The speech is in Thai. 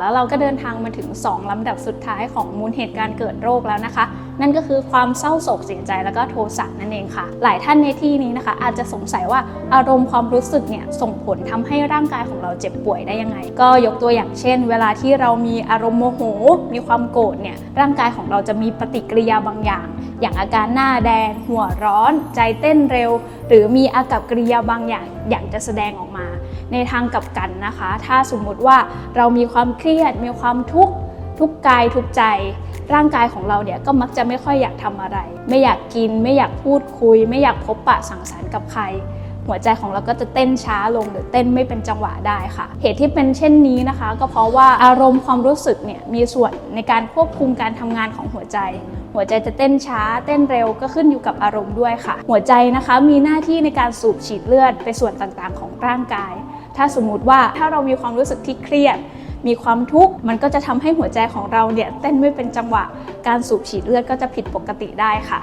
แล้วเราก็เดินทางมาถึง 2 ลำดับสุดท้ายของมูลเหตุการเกิดโรคแล้วนะคะ นั่นก็คือความเศร้าโศกเสียใจแล้วก็โทสะนั่นเองค่ะ หลายท่านในที่นี้นะคะ อาจจะสงสัยว่าอารมณ์ความรู้สึกเนี่ยส่งผลทำให้ร่างกายของเราเจ็บป่วยได้ยังไง ก็ยกตัวอย่างเช่น เวลาที่เรามีอารมณ์โมโห มีความโกรธเนี่ยร่างกายของเราจะมีปฏิกิริยาบางอย่าง อย่างอาการหน้าแดง หัวร้อน ใจเต้นเร็ว หรือมีอากับกิริยาบางอย่างอยากจะแสดงออกมา ในทางกลับกันนะคะ ถ้าสมมุติว่าเรามีความเครียด มีความทุกข์ทุกกายทุกใจ ร่างกายของเราเนี่ยก็มักจะไม่ค่อยอยากทำอะไร ไม่อยากกิน ไม่อยากพูดคุย ไม่อยากพบปะสังสรรค์กับใคร หัวใจของเราก็จะเต้นช้าลงหรือเต้นไม่เป็นจังหวะได้ค่ะ เหตุที่เป็นเช่นนี้นะคะ ก็เพราะว่าอารมณ์ความรู้สึกเนี่ยมีส่วนในการควบคุมการทำงานของหัวใจ หัวใจจะเต้นช้า เต้นเร็วก็ขึ้นอยู่กับอารมณ์ด้วยค่ะ หัวใจนะคะมีหน้าที่ในการสูบฉีดเลือดไปส่วนต่างๆ ของร่างกาย ถ้าสมมุติว่าถ้าเรามีความรู้สึกที่เครียดมีความทุกข์มันก็จะทำให้หัวใจของเราเนี่ยเต้นไม่เป็นจังหวะ การสูบฉีดเลือดก็จะผิดปกติได้ค่ะ